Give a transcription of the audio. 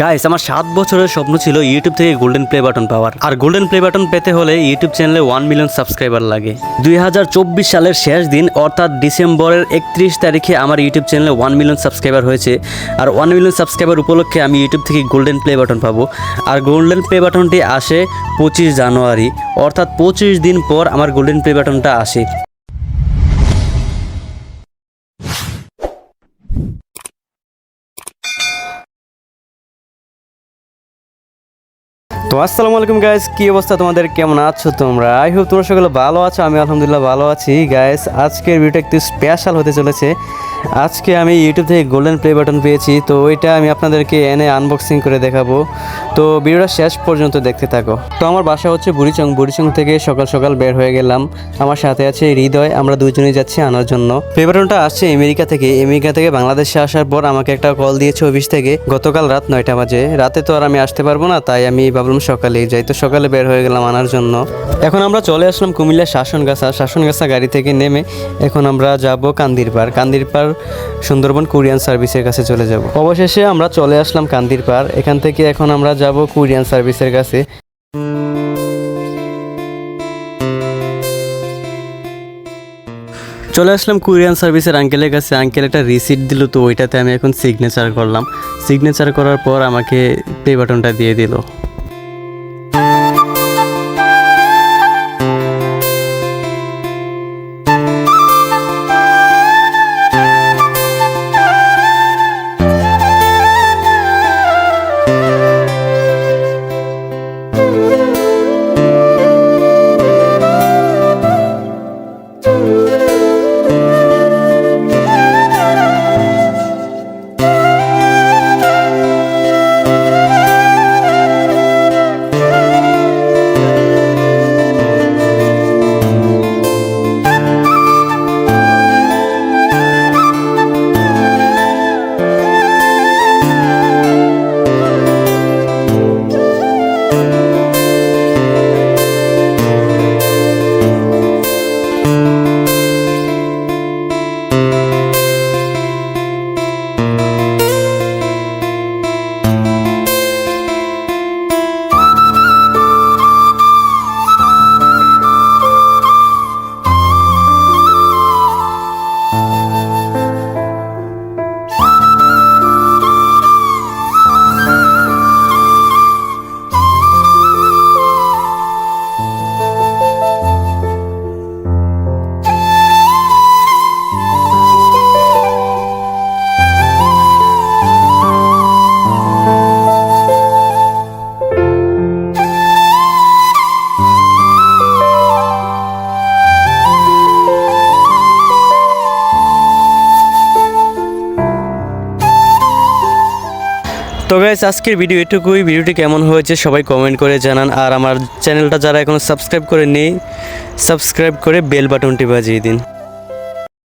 Guys আমার সাত বছরের স্বপ্ন ছিল ইউটিউব থেকে গোল্ডেন প্লে বাটন পাওয়ার। আর গোল্ডেন প্লে বাটন পেতে হলে ইউটিউব চ্যানেলে ওয়ান মিলিয়ন সাবস্ক্রাইবার লাগে। দুই হাজার চব্বিশ সালের শেষ দিন, অর্থাৎ ডিসেম্বরের একত্রিশ তারিখে আমার ইউটিউব চ্যানেলে ওয়ান মিলিয়ন সাবস্ক্রাইবার হয়েছে। আর ওয়ান মিলিয়ন সাবস্ক্রাইবার উপলক্ষে আমি ইউটিউব থেকে গোল্ডেন প্লে বাটন পাবো। আর গোল্ডেন প্লে বাটনটি আসে পঁচিশ জানুয়ারি, অর্থাৎ পঁচিশ দিন পর আমার গোল্ডেন প্লে বাটনটা আসে। তো আসসালামু আলাইকুম গাইস কি অবস্থা তোমাদের? কেমন আছো তোমরা? আই হোপ তোমরা সকলে ভালো আছো, আমি আলহামদুলিল্লাহ ভালো আছি। গাইস আজকের ভিডিওটা একটু স্পেশাল হতে চলেছে। আজকে আমি ইউটিউব থেকে গোল্ডেন প্লে বাটন পেয়েছি, তো ওইটা আমি আপনাদেরকে এনে আনবক্সিং করে দেখাবো। তো ভিডিওটা শেষ পর্যন্ত দেখতে থাকো। তো আমার বাসা হচ্ছে বুড়িচং। বুড়িচং থেকে সকাল সকাল বের হয়ে গেলাম। আমার সাথে আছে হৃদয়। আমরা দুজনেই যাচ্ছি আনার জন্য। প্লে বাটনটা আসছে আমেরিকা থেকে। আমেরিকা থেকে বাংলাদেশে আসার পর আমাকে একটা কল দিয়েছে অফিস থেকে। গতকাল রাত নয়টা বাজে। রাতে তো আর আমি আসতে পারব না, তাই আমি ভাবলাম সকালে যাই। তো সকালে বের হয়ে গেলাম আনার জন্য। এখন আমরা চলে আসলাম কুমিল্লা শাসনগাছা। শাসনগাছা গাড়ি থেকে নেমে এখন আমরা যাব কান্দির পার কান্দির পার সুন্দরবন কুরিয়ান সার্ভিসের কাছে চলে যাব। অবশেষে আমরা চলে আসলাম কান্দির পার এখান থেকে এখন আমরা যাব কুরিয়ান সার্ভিসের কাছে। চলে আসলাম কুরিয়ান সার্ভিসের আঙ্কেলের কাছে। আঙ্কেল একটা রিসিট দিল, তো ওইটাতে আমি এখন সিগনেচার করলাম। সিগনেচার করার পর আমাকে পে বাটনটা দিয়ে দিল। তো গাইজ আজকের ভিডিও এটুকুই। ভিডিওটি কেমন হয়েছে সবাই কমেন্ট করে জানান। আর আমার চ্যানেলটা যারা এখনও সাবস্ক্রাইব করে নেই সাবস্ক্রাইব করে বেল বাটনটি বাজিয়ে দিন।